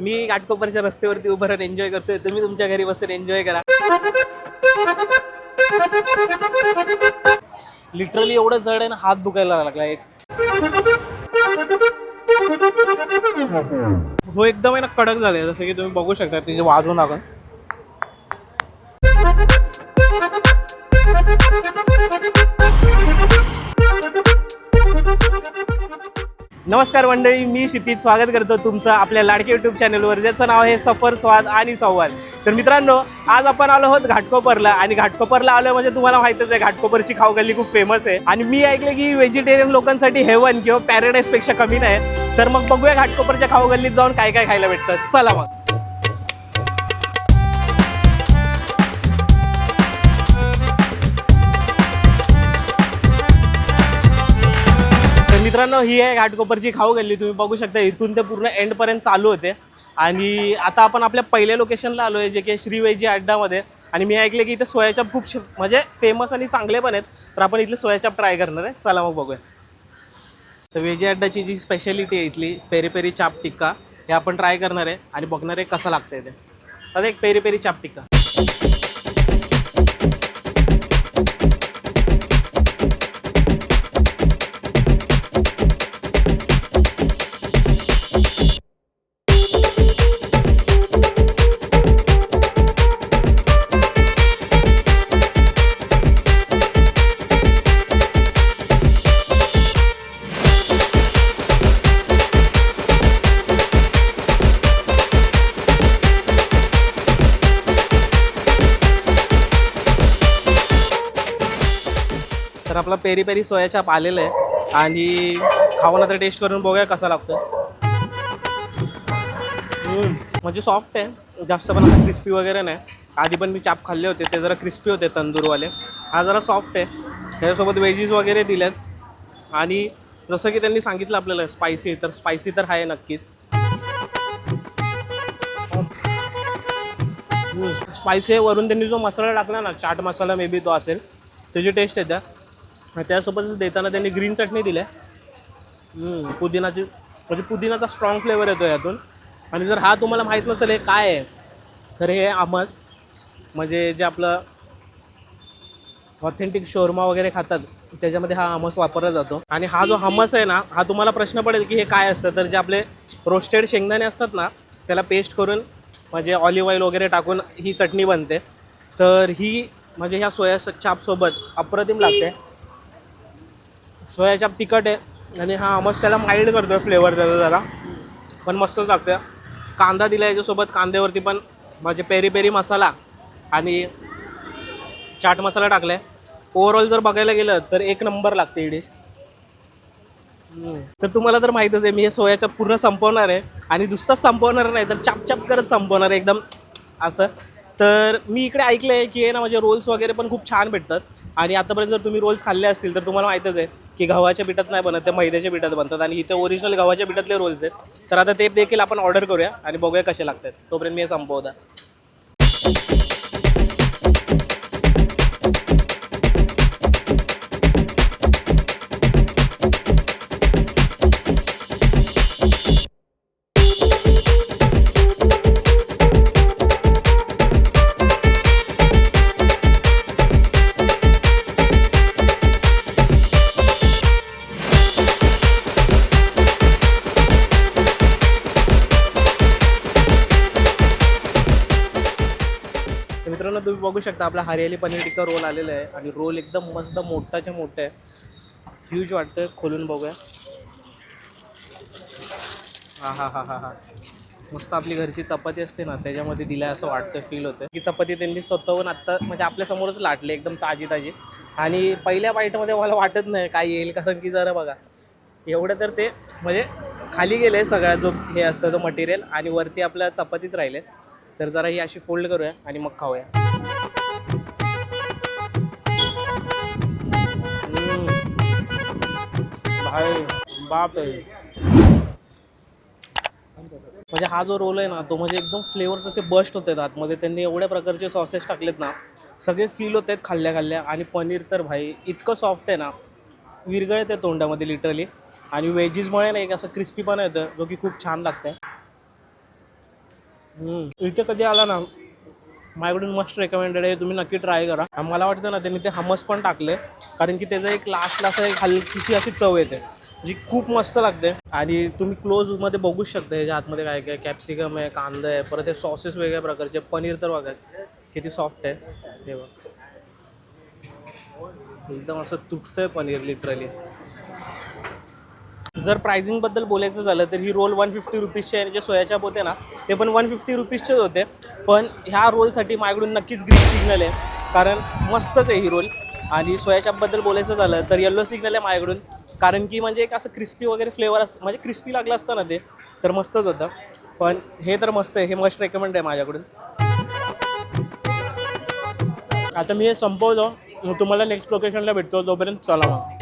मी घाटकोपरच्या रस्त्यावरती उभं राहून एन्जॉय करतोय. तुम्ही तुमच्या घरी बसून एन्जॉय करा. लिटरली एवढं जड आहे ना हात दुखायला लागला एक. हो एकदम आहे ना कडक झाले जसं की तुम्ही बघू शकता तिथे वाजवू आपण नमस्कार मंडळी मी क्षितिज. स्वागत करतो तुमचं आपल्या लाडके युट्यूब चॅनलवर ज्याचं नाव आहे सफर स्वाद आणि संवाद. तर मित्रांनो आज आपण आलो आहोत घाटकोपरला आणि घाटकोपरला आलो म्हणजे तुम्हाला माहितच आहे घाटकोपरची खाऊगल्ली खूप फेमस आहे. आणि मी ऐकलं की व्हेजिटेरियन लोकांसाठी हेवन किंवा पॅराडाईजपेक्षा कमी नाही. तर मग बघूया घाटकोपरच्या खाऊगल्लीत जाऊन काय काय खायला भेटतं. चला मग. मित्रांनो ही आहे घाटकोपरची खाऊ गल्ली. तुम्ही बघू शकता इथून ते पूर्ण एंडपर्यंत चालू होते. आणि आता आपण आपल्या पहिल्या लोकेशनला आलो आहे जे की श्रीवैजी अड्डामध्ये आणि मी ऐकले की इथे सोयाचाप खूप शे- म्हणजे फेमस आणि चांगले पण आहेत. तर आपण इथले सोयाचाप ट्राय करणार आहे. चला मग बघूया. तर वेजी अड्डाची जी स्पेशालिटी आहे इथली पेरी पेरी चाप टिक्का हे आपण ट्राय करणार आहे. आणि बघणार आहे कसं लागतंय ते. आता एक पेरी पेरी चाप टिक्का. तर आपला पेरी पेरी सोया चाप आलेला आहे. आणि खाऊन आता टेस्ट करून बघूया कसा लागतो म्हणजे सॉफ्ट आहे. जास्त पण असं क्रिस्पी वगैरे नाही. आधी पण मी चाप खाल्ले होते. ते जरा क्रिस्पी होते तंदूरवाले. हा जरा सॉफ्ट आहे. त्याच्यासोबत वेजीज वगैरे दिल्यात आणि जसं की त्यांनी सांगितलं आपल्याला स्पायसी तर स्पायसी तर आहे नक्कीच. स्पायसी आहे. वरून त्यांनी जो मसाला टाकला ना चाट मसाला मे बी तो असेल. त्याची टेस्ट येत्या आणि त्यासोबतच देताना त्यांनी ग्रीन चटणी दिली आहे. पुदिनाची म्हणजे पुदिनाचा स्ट्रॉंग फ्लेवर येतो यातून. आणि जर हा तुम्हाला माहीत नसेल हे काय आहे तर हे आमस म्हणजे जे आपलं ऑथेंटिक शोरमा वगैरे खातात त्याच्यामध्ये हा हमस वापरला जातो. आणि हा जो हमस आहे ना हा तुम्हाला प्रश्न पडेल की हे काय असतं. तर जे आपले रोस्टेड शेंगदाणे असतात ना त्याला पेस्ट करून म्हणजे ऑलिव्ह ऑइल वगैरे टाकून ही चटणी बनते. तर ही म्हणजे ह्या सोया चापसोबत अप्रतिम लागते. सोयाच्या तिखट आहे. आणि हा मस्त त्याला माइल्ड करतो फ्लेवर त्याचा जरा. पण मस्तच लागतं कांदा दिला याच्यासोबत कांद्यावरती पण म्हणजे पेरी पेरी मसाला आणि चाट मसाला टाकला आहे ओव्हरऑल जर बघायला गेलं तर एक नंबर लागते ही डिश तर तुम्हाला तर माहीतच आहे मी हे सोयाचाप पूर्ण संपवणार आहे. आणि दुसराच संपवणार नाही तर चाप चाप करत संपवणार आहे. एकदम असं तर मी इकडे ऐकलं आहे की आहे ना म्हणजे रोल्स वगैरे पण खूप छान भेटतात. आणि आतापर्यंत जर तुम्ही रोल्स खाल्ले असतील तर तुम्हाला माहीतच आहे की गव्हाच्या पिठात नाही बनत ते मैद्याच्या पिठात बनतात. आणि इथे ओरिजिनल गव्हाच्या पिठातले रोल्स आहेत. तर आता ते देखील आपण ऑर्डर करूया आणि बघूया कसे लागतात. तोपर्यंत मी हे संपवता. बघू शकता आपला हरियाली पनीर टिक्का रोल आलेला आहे आणि रोल एकदम मस्त मोठाच्या मोठं आहे. ह्यूज वाटतं खोलून बघूया. हा हा हा हा हा. मस्त आपली घरची चपाती असते ना त्याच्यामध्ये दिल्या असं वाटतं फील होतं की चपाती त्यांनी स्वतःहून आत्ता म्हणजे आपल्यासमोरच लाटली एकदम ताजी ताजी आणि पहिल्या बाईटमध्ये मला वाटत नाही काय येईल कारण की जरा बघा एवढं तर ते म्हणजे खाली गेलं आहे सगळा जो हे असतं तो मटेरियल आणि वरती आपल्या चपातीच राहिले. तर जरा ही अशी फोल्ड करूया आणि मग खाऊया. आहे. बाप आहे म्हणजे हा जो रोल आहे ना तो म्हणजे एकदम फ्लेवर्स असे बस्ट होते आतमध्ये. त्यांनी एवढ्या प्रकारचे सॉसेस टाकलेत ना सगळे फील होत आहेत खाल्ल्या खाल्ल्या. आणि पनीर तर भाई इतकं सॉफ्ट आहे ना विरगळते तोंडामध्ये लिटरली आणि वेजीजमुळे ना एक असं क्रिस्पीपणा येतं जो की खूप छान लागतं इथे कधी आला ना माझ्याकडून मस्त रेकमेंडेड आहे तुम्ही नक्की ट्राय करा. मला वाटतं ना त्यांनी ते हमस पण टाकले कारण की त्याचं एक लास्टला असं एक हलकीशी अशी चव येते जी खूप मस्त लागते. आणि तुम्ही क्लोजमध्ये बघूच शकता याच्या आतमध्ये काय काय कॅप्सिकम आहे कांदा आहे परत हे सॉसेस वेगळ्या प्रकारचे पनीर तर बघा किती सॉफ्ट आहे. हे बघ. एकदम असं तुटतंय पनीर लिटरली जर प्राइसिंगबद्दल बोलायचं झालं तर ही रोल वन फिफ्टी रुपीजचे आणि जे सोयाचाप होते ना ते पण वन फिफ्टी रुपीजचेच होते. पण ह्या रोलसाठी माझ्याकडून नक्कीच ग्रीन सिग्नल आहे. कारण मस्तच आहे ही रोल आणि सोयाचापबद्दल बोलायचं झालं तर येल्लो सिग्नल आहे माझ्याकडून. कारण की म्हणजे एक असं क्रिस्पी वगैरे फ्लेवर अस म्हणजे क्रिस्पी लागलं असतं ना ते तर मस्तच होतं. पण हे तर मस्त आहे हे मस्ट रेकमेंड आहे माझ्याकडून. आता मी हे संपवतो. मग तुम्हाला नेक्स्ट लोकेशनला भेटतो. जोपर्यंत चला मग.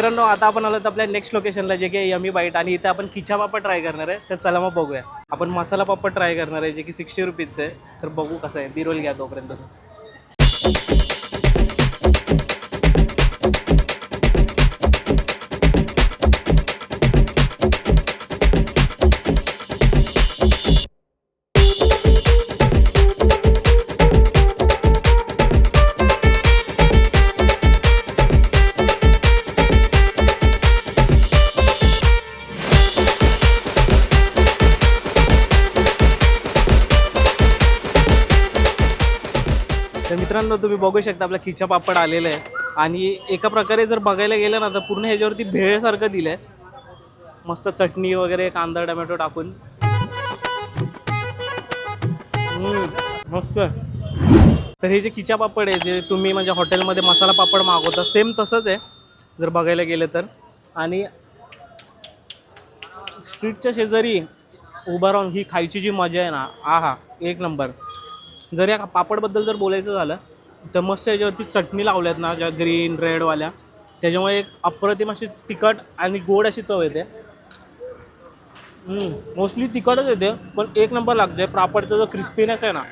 मित्रांनो आता आपण आलो आपल्या नेक्स्ट लोकेशनला जे की यमी बाईट. आणि इथे आपण खिचा पापड ट्राय करणार आहे. तर चला मग बघूया. आपण मसाला पापड ट्राय करणार आहे जे की सिक्स्टी रुपीजचं आहे. तर बघू कसं आहे. बिरोल घ्या तोपर्यंत. तर मित्रांनो तुम्ही बघू शकता आपला खिचा पापड आलेलं आहे. आणि एका प्रकारे जर बघायला गेलं ना तर पूर्ण ह्याच्यावरती भेळसारखं दिलं आहे मस्त चटणी वगैरे कांदा टमॅटो टाकून. मस्त. तर हे जे खिचा पापड आहे जे तुम्ही म्हणजे हॉटेलमध्ये मसाला पापड मागवता सेम तसंच आहे जर बघायला गेलं तर. आणि स्ट्रीटच्या शेजारी उभा राहून ही खायची जी मजा आहे ना आहा एक नंबर जर या पापडबद्दल जर बोलायचं झालं तर मस्त याच्यावरती चटणी लावल्यात ना ज्या ग्रीन रेडवाल्या त्याच्यामुळे एक अप्रतिम अशी तिखट आणि गोड अशी चव येते. मोस्टली तिखटच येते पण एक नंबर लागते पापडचा जो क्रिस्पीनेस आहे ना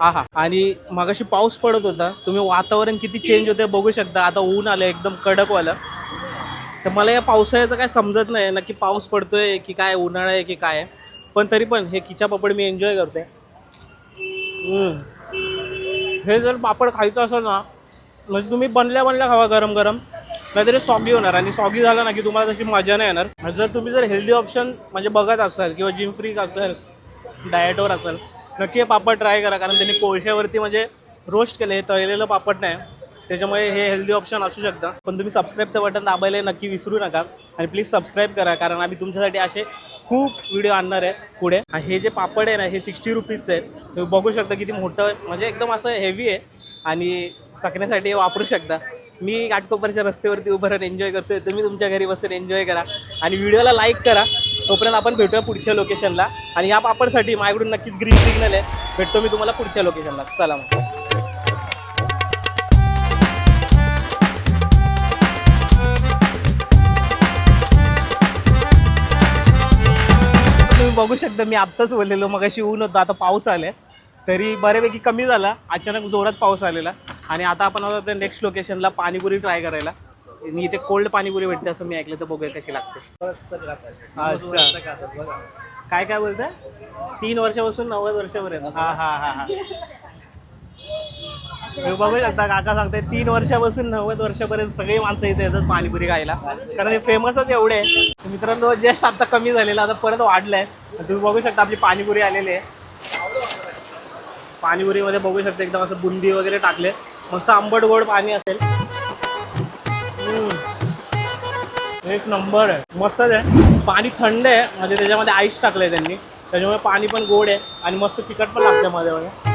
हा हा. आणि मगाशी पाऊस पडत होता तुम्ही वातावरण किती चेंज होते बघू शकता. आता ऊन आलं एकदम कडकवालं. तर मला या पावसाळ्याचं काय समजत नाही नक्की पाऊस पडतोय की काय उन्हाळा आहे की काय. आहे. पण तरी पण हे किचा पापड मी एन्जॉय करते हे जर पापड खायचं असेल ना म्हणजे तुम्ही बनल्या बनल्या खावा गरम गरम नाहीतरी सॉगी होणार. आणि सॉगी झालं ना की तुम्हाला तशी मजा नाही येणार. जर तुम्ही जर हेल्दी ऑप्शन म्हणजे बघत असाल किंवा जिम फ्रीक असेल डायटवर असेल नक्की हे पापड ट्राय करा. कारण त्यांनी कोळशावरती म्हणजे रोस्ट केले हे तळलेलं पापड नाही. त्याच्यामुळे हे हेल्दी ऑप्शन असू शकतं. पण तुम्ही सबस्क्राईबचं बटन दाबायला नक्की विसरू नका. आणि प्लीज सबस्क्राईब करा कारण आम्ही तुमच्यासाठी असे खूप व्हिडिओ आणणार आहे पुढे. आणि हे जे पापड आहे ना हे सिक्स्टी रुपीजचं आहे तुम्ही बघू शकता किती मोठं म्हणजे एकदम असं हेवी आहे. आणि चकण्यासाठी हे वापरू शकता. मी घाटकोपरच्या रस्त्यावरती उभं राहून एन्जॉय करतोय. तुम्ही तुमच्या घरी बसून एन्जॉय करा. आणि व्हिडिओला लाईक करा. तोपर्यंत आपण भेटूया पुढच्या लोकेशनला आणि या पापडसाठी माझ्याकडून नक्कीच ग्रीन सिग्नल आहे. भेटतो मी तुम्हाला पुढच्या लोकेशनला चला मग. बघू शकता मी आत्ताच बोललेलो मग अशी ऊन होतं आता पाऊस आले तरी बऱ्यापैकी कमी झाला अचानक जोरात पाऊस आलेला. आणि आता आपण आलो आपल्या नेक्स्ट लोकेशनला पाणीपुरी ट्राय करायला. मी इथे कोल्ड पाणीपुरी भेटते असं मी ऐकलं तर बघूया कशी लागते. अच्छा. काय काय बोलताय? तीन वर्षापासून नव्वद वर्षापर्यंत. हा हा हा हा. तुम्ही बघू शकता काका सांगताय तीन वर्षापासून नव्वद वर्षापर्यंत सगळी माणसं इथे येतात पाणीपुरी खायला. कारण हे फेमसच एवढे आहे मित्रांनो जस्ट आता कमी झालेलं आता परत वाढलंय. तुम्ही बघू शकता आपली पाणीपुरी आलेली आहे. पाणीपुरीमध्ये बघू शकता एकदम असं बुंदी वगैरे टाकले. मस्त आंबट गोड पाणी असेल. हम्म. एक नंबर आहे. मस्तच आहे. पाणी थंड आहे. म्हणजे त्याच्यामध्ये आईस टाकलंय त्यांनी. त्याच्यामुळे पाणी पण गोड आहे. आणि मस्त तिखट पण लागते मध्ये मध्ये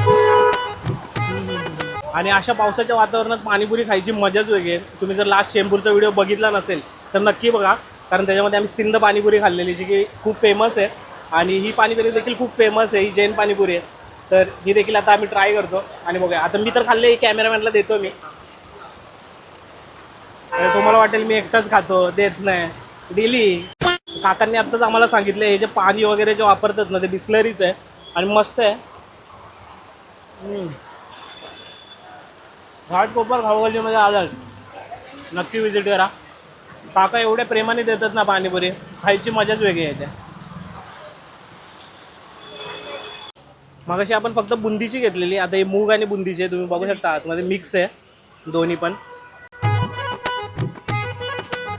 आणि अशा पावसाच्या वातावरणात पाणीपुरी खायची मजाच वेगळी आहे. तुम्ही जर लास्ट चेंबूरचा व्हिडिओ बघितला नसेल तर नक्की बघा. कारण त्याच्यामध्ये आम्ही सिंध पाणीपुरी खाल्लेली जी की खूप फेमस आहे. आणि ही पाणीपुरी देखील खूप फेमस आहे ही जैन पाणीपुरी आहे. तर ही देखील आता आम्ही ट्राय करतो. आणि बघूया. आता मी तर खाल्ले कॅमेरामॅनला देतो मी. तुम्हाला वाटेल मी एकटाच खातो देत नाही. डेली काकांनी आत्ताच आम्हाला सांगितलं हे जे पाणी वगैरे जे वापरतात ना ते बिस्लरीच आहे. आणि मस्त आहे. घाटकोपर खाऊगल्लीमध्ये आलात नक्की विजिट करा. काका एवढ्या प्रेमाने देतात ना पाणीपुरी. खायची मजाच वेगळी येते मगाशी आपण फक्त बुंदीची घेतलेली. आता ही मूग आणि बुंदीची आहे. तुम्ही बघू शकता आतमध्ये मिक्स आहे. दोन्ही पण.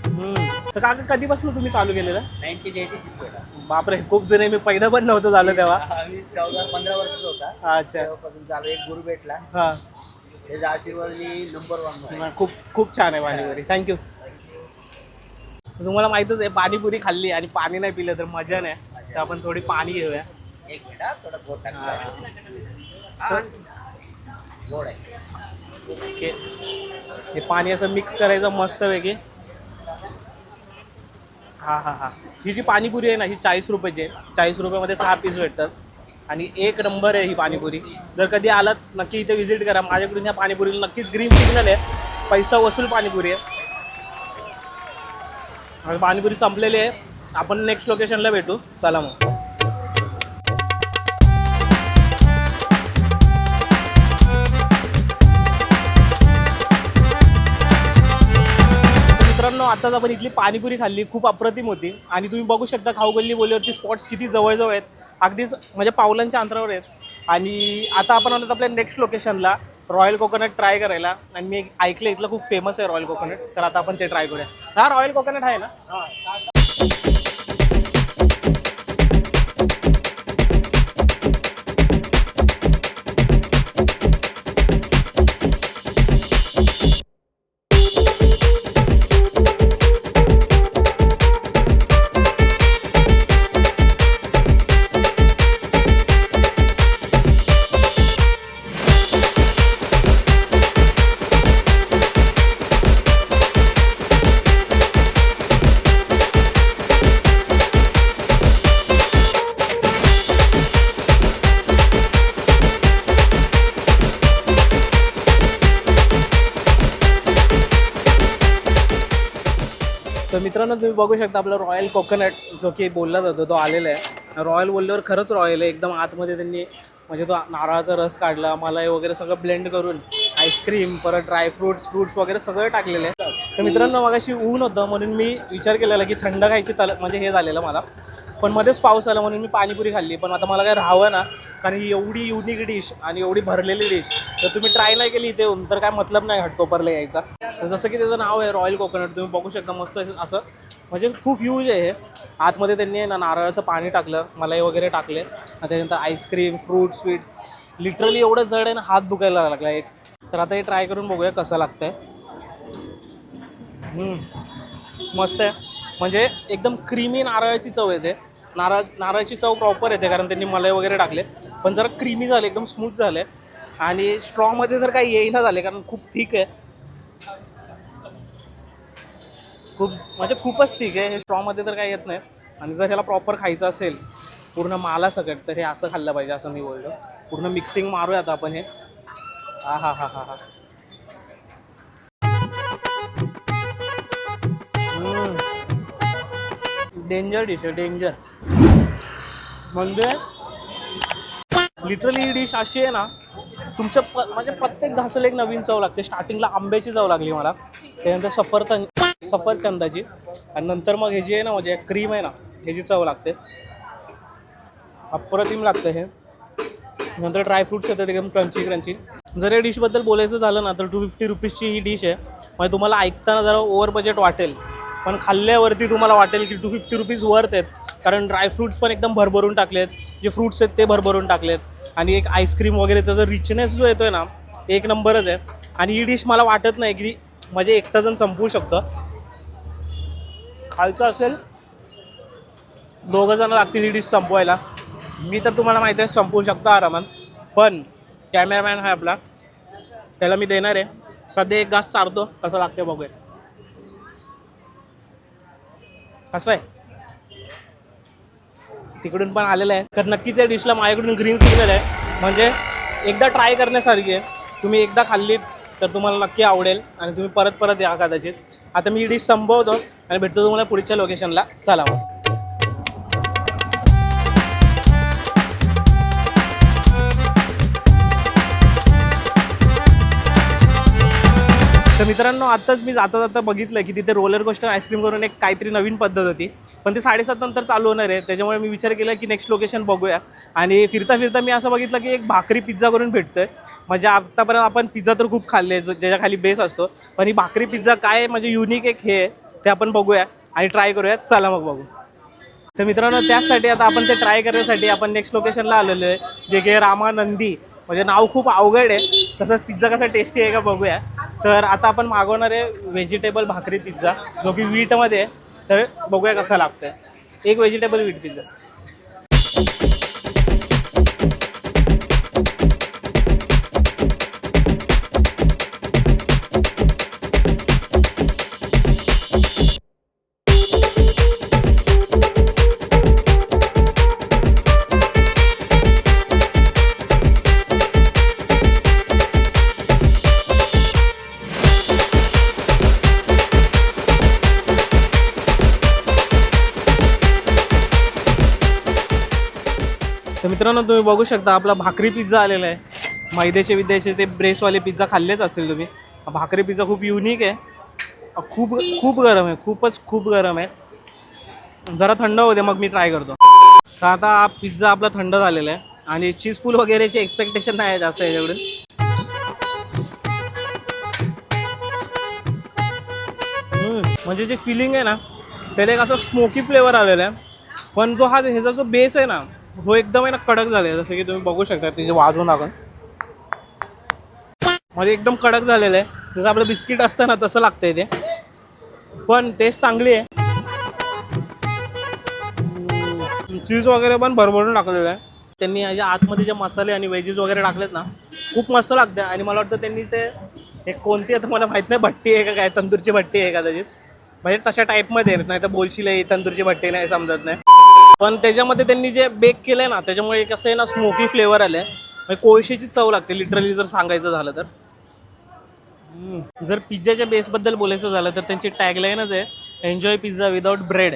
हम्म. तर काका कधीपासून तुम्ही चालू केलेलं? नाईन्टीन एटी सिक्स बापरे खूप जुने. मी पहिलं पण नव्हतं झालं तेव्हा. चौदा पंधरा वर्षाचा होता. अच्छा. चालू एक गुरु भेटला. हा. आशीर्वाद मी नंबर वन खूप खूप छान आहे पाणीपुरी थँक्यू तुम्हाला माहीतच आहे पाणीपुरी खाल्ली आणि पाणी नाही पिलं तर मजा नाही. तर आपण थोडी पाणी घेऊया. एक मिनिट थोडा गोड आहे. हे पाणी असं मिक्स करायचं मस्त वेगळी हा हा हा. ही जी पाणीपुरी आहे ना ही चाळीस रुपयाची आहे. चाळीस रुपयामध्ये सहा पीस भेटतात. आणि एक नंबर आहे ही पाणीपुरी. जर कधी आलात नक्की इथे व्हिजिट करा. माझ्याकडून ह्या पाणीपुरीला नक्कीच ग्रीन सिग्नल आहे. पैसा वसूल पाणीपुरी आहे. पाणीपुरी संपलेली आहे. आपण नेक्स्ट लोकेशनला भेटू. चला मग. मित्रांनो आपण इथली पाणीपुरी खाल्ली खूप अप्रतिम होती. आणि तुम्ही बघू शकता खाऊगल्ली बोलीवरती स्पॉट्स किती जवळजवळ आहेत. अगदीच म्हणजे पावलांच्या अंतरावर आहेत. आणि आता आपण आलो आपल्या नेक्स्ट लोकेशनला रॉयल कोकोनट ट्राय करायला. आणि मी ऐकलं इथलं खूप फेमस आहे रॉयल कोकोनट तर आता आपण ते ट्राय करूया. हा रॉयल कोकोनट आहे ना? मित्रांनो तुम्ही बघू शकता आपलं रॉयल कोकोनट जो की बोलला जातो तो आलेला आहे. रॉयल बोलल्यावर खरंच रॉयल आहे. एकदम आतमध्ये त्यांनी म्हणजे तो नारळाचा रस काढला मलाई वगैरे सगळं ब्लेंड करून आईस्क्रीम परत ड्रायफ्रुट्स फ्रुट्स वगैरे सगळं टाकलेलं आहे. तर मित्रांनो मगाशी ऊन होतं म्हणून मी विचार केलेला की थंड खायची तल म्हणजे हे झालेलं मला. पण मध्येच पाऊस आला म्हणून मी पाणीपुरी खाल्ली. पण आता मला काय राहावं ना कारण ही एवढी युनिक डिश आणि एवढी भरलेली डिश तर तुम्ही ट्राय नाही केली इथे येऊन तर काय मतलब नाही हटकोपरला यायचा. जसं की त्याचं नाव आहे रॉयल कोकोनट तुम्ही बघू शकता मस्त असं. म्हणजे खूप यूज आहे हे. आतमध्ये त्यांनी ना नारळाचं पाणी टाकलं मलाई वगैरे टाकले त्याच्यानंतर आईस्क्रीम फ्रूट स्वीट्स लिटरली एवढं जड आहे ना हात दुखायला लागला एक. तर आता हे ट्राय करून बघूया कसं लागतंय. आहे मस्त आहे. म्हणजे एकदम क्रीमी नारळाची चव येते नारळ नारळाची चव प्रॉपर येते कारण त्यांनी मलाई वगैरे टाकले. पण जरा क्रीमी झाले एकदम स्मूथ झाले. आणि स्ट्रॉमध्ये जर काही येईना झाले कारण खूप थिक आहे. खूप म्हणजे खूपच थिक आहे. हे स्ट्रॉमध्ये तर काही येत नाही. आणि जर ह्याला प्रॉपर खायचं असेल पूर्ण माला सकट तर हे असं खाल्लं पाहिजे असं मी बोलतो. पूर्ण मिक्सिंग मारूया आता आपण हे. हा हा हा हा. हा डेंजर डिश आहे डेंजर म्हणजे लिटरली ही डिश अशी आहे ना तुमच्या प म्हणजे प्रत्येक घासाला एक नवीन चव लागते. स्टार्टिंगला आंब्याची चव लागली मला. त्यानंतर सफरचंद सफरचंदाची आणि नंतर मग हे जी आहे ना म्हणजे क्रीम आहे ना ह्याची चव लागते. अप्रतिम लागतं हे. नंतर ड्रायफ्रुट्स येतात एकदम क्रंची क्रंची जर या डिशबद्दल बोलायचं झालं ना तर टू फिफ्टी रुपीजची ही डिश आहे. म्हणजे तुम्हाला ऐकताना जरा ओव्हर बजेट वाटेल. पण खाल्ल्यावरती तुम्हाला वाटेल की टू फिफ्टी रुपीज वर्थ आहेत. कारण ड्रायफ्रुट्स पण एकदम भरभरून टाकलेत. जे फ्रुट्स आहेत ते भरभरून टाकलेत. आणि एक आईस्क्रीम वगैरेचा जो रिचनेस जो येतो आहे ना एक नंबरच आहे. आणि ही डिश मला वाटत नाही की म्हणजे एकटा जण संपवू शकतं. खायचं असेल दोघं जण लागतील ही डिश संपवायला. मी तर तुम्हाला माहिती आहे संपवू शकतो आरामात. पण कॅमेरामॅन आहे आपला. त्याला मी देणार आहे. सध्या एक घास चारतो कसं लागते बघूया. कसं आहे. तिकडून पण आलेलं आहे. तर नक्कीच या डिशला माझ्याकडून ग्रीन सिग्नल आहे. म्हणजे एकदा ट्राय करण्यासारखी आहे. तुम्ही एकदा खाल्लीत तर तुम्हाला नक्की आवडेल. आणि तुम्ही परत परत या कदाचित. आता मी ही डिश संपवतो आणि भेटतो तुम्हाला पुढच्या लोकेशनला चला तर मित्रांनो आत्ताच मी जाता जाता बघितलं की तिथे रोलर कोस्टर आईस्क्रीम करून एक काहीतरी नवीन पद्धत होती. पण ते साडेसात नंतर चालू होणार आहे. त्याच्यामुळे मी विचार केला की नेक्स्ट लोकेशन बघूया. आणि फिरता फिरता मी असं बघितलं की एक भाकरी पिझ्झा करून भेटतोय. म्हणजे आत्तापर्यंत आपण पिझ्झा तर खूप खाल्ले जो ज्याच्या खाली बेस असतो. पण ही भाकरी पिझ्झा काय म्हणजे युनिक एक हे आहे ते आपण बघूया आणि ट्राय करूया चला मग बघू. तर मित्रांनो त्याचसाठी आता आपण ते ट्राय करण्यासाठी आपण नेक्स्ट लोकेशनला आलेलो आहे जे की रामानंदी. म्हणजे नाव खूप अवघड आहे. तसंच पिझ्झा कसा टेस्टी आहे का बघूया. तर आता आपण मागवणार आहे व्हेजिटेबल भाकरी पिझ्झा जो की वीटमध्ये आहे. तर बघूया कसा लागतोय. एक व्हेजिटेबल वीट पिझ्झा मित्रांनो तुम्ही बघू शकता आपला भाकरी पिझ्झा आलेला आहे. मैद्याचे विद्याचे ते ब्रेसवाले पिझ्झा खाल्लेच असतील तुम्ही. भाकरी पिझ्झा खूप युनिक आहे. खूप खूप गरम आहे खूपच खूप गरम आहे. जरा थंड होते मग मी ट्राय करतो. तर आता हा पिझ्झा आपला थंड झालेला आहे. आणि चीज पूल वगैरेची एक्सपेक्टेशन नाही आहे जास्त याच्याकडून म्हणजे जे फिलिंग आहे ना त्याला एक असं स्मोकी फ्लेवर आलेला आहे. पण जो हा ह्याचा जो बेस आहे ना हो एकदम आहे ना कडक झाले. जसं की तुम्ही बघू शकता तिथे वाजवून आपण. म्हणजे एकदम कडक झालेलं आहे. जसं आपलं बिस्किट असतं ना तसं लागतंय ते. पण टेस्ट चांगली आहे. चीज वगैरे पण भरभरून टाकलेलं आहे. त्यांनी याच्या आतमध्ये जे मसाले आणि वेजेस वगैरे टाकलेत ना खूप मस्त लागते आणि मला वाटतं त्यांनी ते एक कोणती आता मला माहीत नाही भट्टी आहे का काय? तंदूरची भट्टी आहे कदाचित म्हणजे तशा टाईपमध्ये नाही तर बोलशील आहे तंदूरची भट्टी नाही समजत नाही. पण त्याच्यामध्ये त्यांनी जे बेक केलंय ना त्याच्यामुळे एक असं आहे ना स्मोकी फ्लेवर आलाय. म्हणजे कोळशीची चव लागते लिटरली जर सांगायचं झालं तर. हम्म. जर पिझ्झाच्या बेसबद्दल बोलायचं झालं तर त्यांची टॅगलाईनच आहे एन्जॉय पिझ्झा विदाउट ब्रेड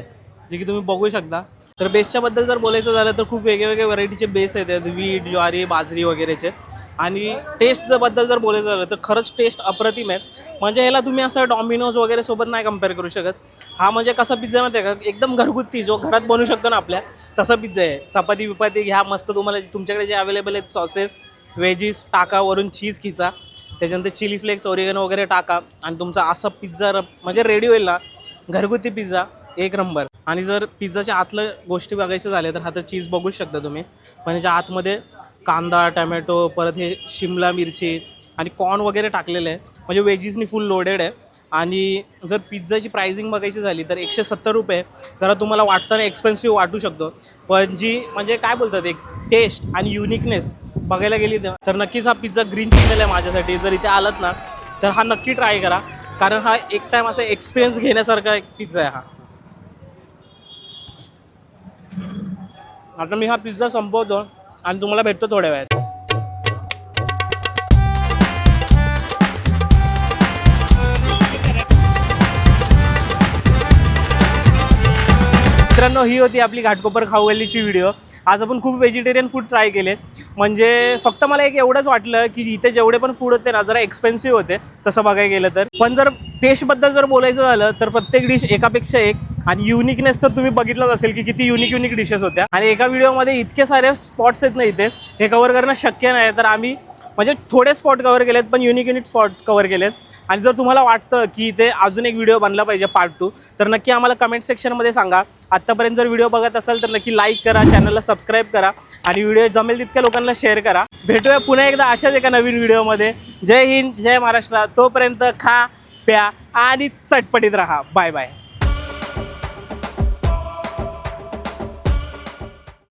जे की तुम्ही बघू शकता. तर बेसच्या बद्दल जर बोलायचं झालं तर खूप वेगळे वेगळे व्हरायटीचे बेस आहेत. वीट ज्वारी बाजरी वगैरेचे. आणि टेस्टचं बद्दल जर बोलायचं झालं तर खरंच टेस्ट अप्रतिम आहे म्हणजे ह्याला तुम्ही असं डॉमिनोज वगैरे सोबत नाही कंपेअर करू शकत. हा म्हणजे कसा पिझ्झा माहिती आहे का? एकदम घरगुती जो घरात बनवू शकतो ना आपल्या तसा पिझ्झा आहे. चपाती विपाती घ्या मस्त तुम्हाला तुमच्याकडे जे अवेलेबल आहेत सॉसेस व्हेजीस टाका वरून चीज खिचा. त्याच्यानंतर चिली फ्लेक्स ओरिगन वगैरे टाका. आणि तुमचा असा पिझ्झा र म्हणजे रेडी होईल ना घरगुती पिझ्झा एक नंबर आणि जर पिझ्झाच्या आतलं गोष्टी बघायच्या झाल्या तर हा तर चीज बघूच शकता तुम्ही. पण याच्या आतमध्ये कांदा टमॅटो परत हे शिमला मिरची आणि कॉर्न वगैरे टाकलेलं आहे. म्हणजे वेजीसनी फुल लोडेड आहे. आणि जर पिझ्झाची प्राइसिंग बघायची झाली तर एकशे सत्तर रुपये जरा तुम्हाला वाटताना एक्सपेन्सिव्ह वाटू शकतो. पण जी म्हणजे काय बोलतात एक टेस्ट आणि युनिकनेस बघायला गेली तर- तर नक्कीच हा पिझ्झा ग्रीन सिग्नल आहे माझ्यासाठी. जर इथे आलात ना तर हा नक्की ट्राय करा. कारण हा एक टाईम असा एक्सपिरियन्स घेण्यासारखा एक पिझ्झा आहे हा. आता मी हा पिझ्झा संपवतो. आणि तुम्हाला भेटतो थोड्या वेळात. मित्रांनो ही होती आपली घाटकोपर खाऊ गल्लीची व्हिडिओ आज आपण खूप व्हेजिटेरियन फूड ट्राय केले. म्हणजे फक्त मला एक एवढंच वाटलं की इथे जेवढे पण फूड होते ना जरा एक्सपेन्सिव्ह होते तसं बघायला गेलं तर. पण जर टेस्टबद्दल जर बोलायचं झालं तर प्रत्येक डिश एकापेक्षा एक आणि युनिकनेस तर तुम्ही बघितलंच असेल की किती युनिक युनिक डिशेस होत्या. आणि एका व्हिडिओमध्ये इतके सारे स्पॉट्स आहेत ना इथे हे कव्हर करणं शक्य नाही तर आम्ही म्हणजे थोडे स्पॉट कव्हर केलेत पण युनिक युनिक स्पॉट कव्हर केलेत. आणि जर तुम्हाला वाटतं की इथे अजून एक व्हिडिओ बनला पाहिजे पार्ट टू तर नक्की आम्हाला कमेंट सेक्शनमध्ये सांगा. आत्तापर्यंत जर व्हिडिओ बघत असाल तर नक्की लाईक करा चॅनलला सबस्क्राईब करा. आणि व्हिडिओ जमेल तितक्या लोकांना शेअर करा. भेटूया पुन्हा एकदा अशाच एका नवीन व्हिडिओमध्ये जय हिंद जय महाराष्ट्र. तोपर्यंत खा प्या आणि चटपटीत राहा. Bye bye